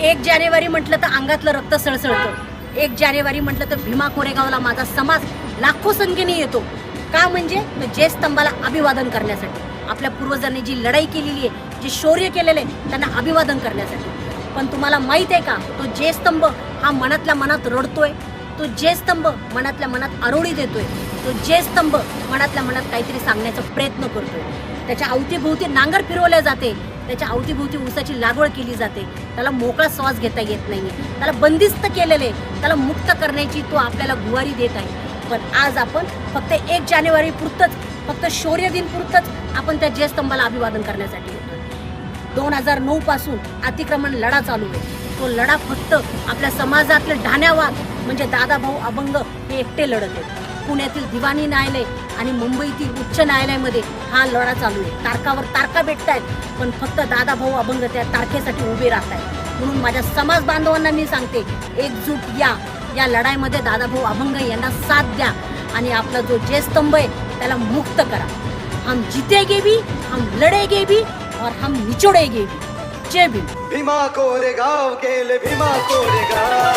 एक जानेवारी म्हटलं तर अंगातलं रक्त सळसळतं. एक जानेवारी म्हटलं तर भीमा कोरेगावला माझा समाज लाखो संख्येने येतो. का म्हणजे? जे स्तंभाला अभिवादन करण्यासाठी. आपल्या पूर्वजांनी जी लढाई केलेली आहे जे शौर्य केलेलं आहे त्यांना अभिवादन करण्यासाठी. पण तुम्हाला माहीत आहे का? तो जे स्तंभ हा मनातल्या मनात रडतोय. तो जे स्तंभ मनातल्या मनात आरोळी देतोय. तो जय स्तंभ मनातल्या मनात काहीतरी सांगण्याचा प्रयत्न करतो त्याच्या अवतीभोवती नांगर फिरवल्या जाते. त्याच्या अवतीभोवती ऊसाची लागवड केली जाते. त्याला मोकळा श्वास घेता येत नाहीये. त्याला बंदिस्त केलेले त्याला मुक्त करण्याची तो आपल्याला गुवारी देत आहे. पण आज आपण फक्त एक जानेवारी पुरतंच फक्त शौर्य दिन पुरतंच आपण त्या जयस्तंभाला अभिवादन करण्यासाठी येतो दोन हजार नऊ पासून अतिक्रमण लढा चालू आहे. तो लढा फक्त आपल्या समाजातले ढाण्यावाद म्हणजे दादाभाऊ अभंग हे एकटे लढत आहेत. पुण्यातील दिवाणी न्यायालय आणि मुंबईतील उच्च न्यायालयामध्ये हा लढा चालू आहे. तारकावर तारका भेटत आहेत पण फक्त दादाभाऊ अभंग त्या तारखेसाठी उभे राहत आहेत म्हणून माझ्या समाज बांधवांना मी सांगते एकजूट या. या लढाईमध्ये दादाभाऊ अभंग यांना साथ द्या आणि आपला जो जे स्तंभ आहे त्याला मुक्त करा. हम जीतेगे भी हम लढेगे भी और हम निचोडेगे भी. जय भीम. भीमा कोरेगाव केले भीमा कोरेगाव.